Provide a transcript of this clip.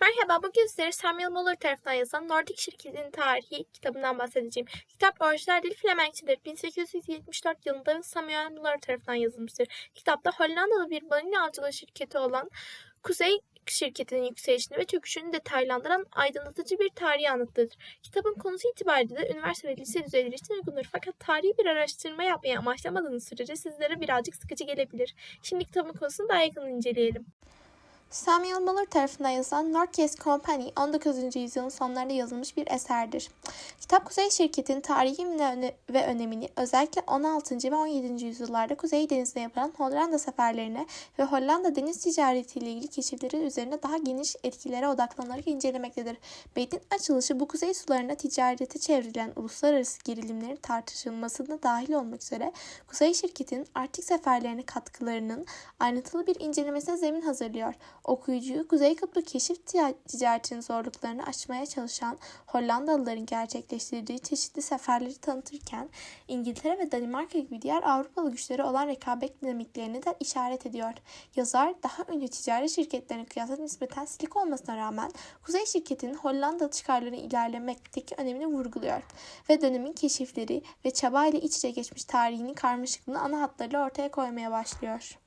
Merhaba, bugün sizlere Samuel Muller tarafından yazılan Nordik Şirketi'nin Tarihi kitabından bahsedeceğim. Kitap orijinal dili Flemenkçedir. 1874 yılında Samuel Muller tarafından yazılmıştır. Kitapta Hollandalı bir balina avcılığı şirketi olan Kuzey şirketinin yükselişini ve çöküşünü detaylandıran aydınlatıcı bir tarihi anlatıdır. Kitabın konusu itibariyle de üniversite ve lise düzeyleri için uygundur. Fakat tarihi bir araştırma yapmayı amaçlamadığınız sürece sizlere birazcık sıkıcı gelebilir. Şimdi kitabın konusunu daha yakın inceleyelim. Samuel Muller tarafından yazılan Northwest Company 19. yüzyılın sonlarında yazılmış bir eserdir. Kitap Kuzey Şirketi'nin tarihi ve önemini özellikle 16. ve 17. yüzyıllarda Kuzey Denizi'ne yapılan Hollanda seferlerine ve Hollanda deniz ticaretiyle ilgili keşifleri üzerine daha geniş etkilere odaklanarak incelemektedir. Metnin açılışı bu kuzey sularına ticarete çevrilen uluslararası gerilimlerin tartışılmasına dahil olmak üzere Kuzey Şirketi'nin Arktik seferlerine katkılarının ayrıntılı bir incelemesine zemin hazırlıyor. Okuyucuyu Kuzey Kutbu keşif tica- ticaretinin zorluklarını aşmaya çalışan Hollandalıların gerçekleştirdiği çeşitli seferleri tanıtırken İngiltere ve Danimarka gibi diğer Avrupalı güçleri olan rekabet dinamiklerini de işaret ediyor. Yazar daha ünlü ticari şirketlerine kıyasla nispeten silik olmasına rağmen Kuzey şirketinin Hollanda çıkarlarını ilerlemekteki önemini vurguluyor ve dönemin keşifleri ve çabayla iç içe geçmiş tarihinin karmaşıklığını ana hatlarıyla ortaya koymaya başlıyor.